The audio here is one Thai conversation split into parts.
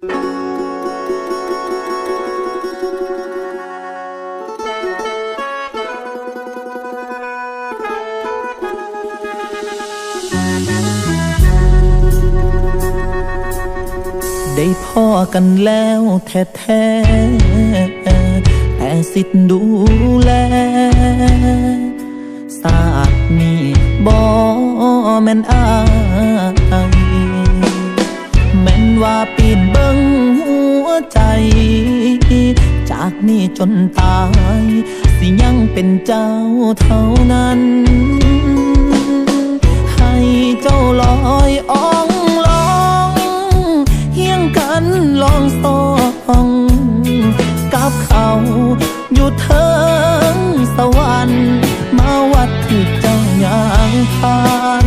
ได้พ่อกันแล้วแท้ๆแต่สิทธิ์ดูแลศาสตร์นี้บ่แม่นอายแม่นว่าปีน ใจ จากนี้จนตาย สิยังเป็นเจ้าเท่านั้น ให้เจ้าลอยอ่องลองเฮียงกันลองสองกับเขาอยู่เทิงสวรรค์มาวัดที่เจ้าย่างผ่าน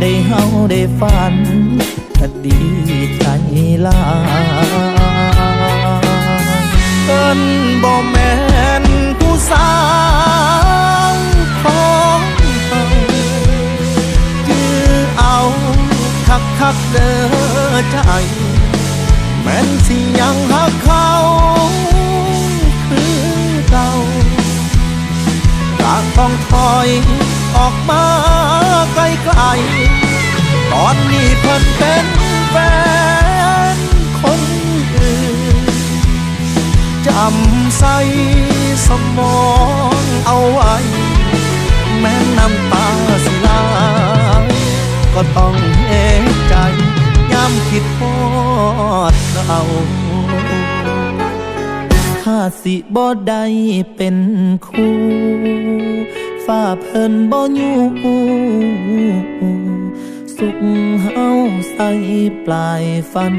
ได้เฮาได้ฝันก็ดีใจลา นบ่แม่นผู้สาวของเขาจื้อเอาคักคักเด้อใจ แม่นสิยังหักเขาคือเก่าก็ต้องถอยออกมาไกลๆตอนนี้เพิ่นเป็นแฟน จำใสสมองเอาไว้ แม้น้ำตาสิลายก็ต้องเอใจย้ำคิดพอดเราถ้าสิบ่ได้เป็นคู่ฝ้าเพิ่นบ่อยู่สุขเฮาใส่ปลายฟัน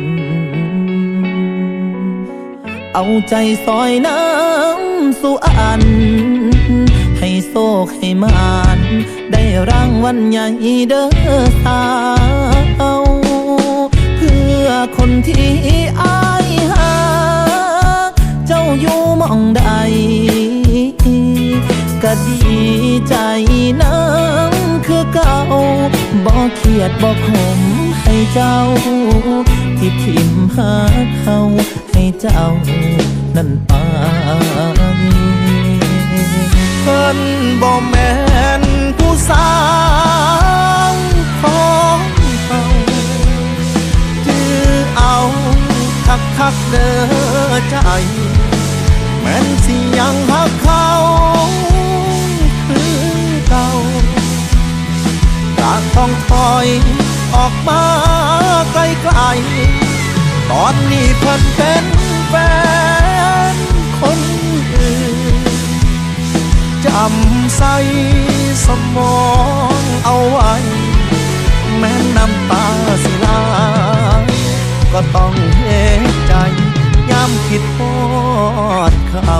เอาใจซอยน้ำสู่อัน ให้โศกให้มาน ได้รางวัลใหญ่เด้อสาว เพื่อคนที่อายหา เจ้าอยู่มองใดก็ดีใจน้ำคือเก่าบอกเครียดบอกขมให้เจ้า ที่ทิมหาเขา เจ้านั้นไปเพิ่นบ่แม่นผู้สาวของเขาจือเอาคักคักเด้อใจ แม่นสิยังหักเขาคือเก่าก็ต้องถอยออกมาไกลๆตอนนี้เพิ่นเป็น ฟนคนอื่นจำใส่สมองเอาไว้ แม้น้ำตาสิลา ก็ต้องเหตใจย้ำคิดพอดเขา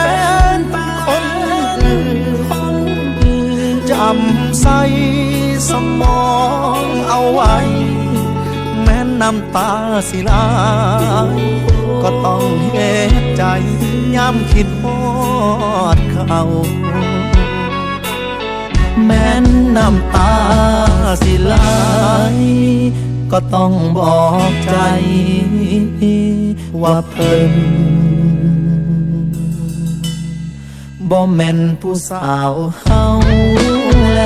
น ใส่สมองเอาไว้ แม้น้ำตาสิลายก็ต้องเฮ็ดใจย้ำคิดฮอดเขาแม้นน้ำตาสิไหลก็ต้องบอกใจ ว่าเพิ่น บ่แม่นผู้สาวเฮาแล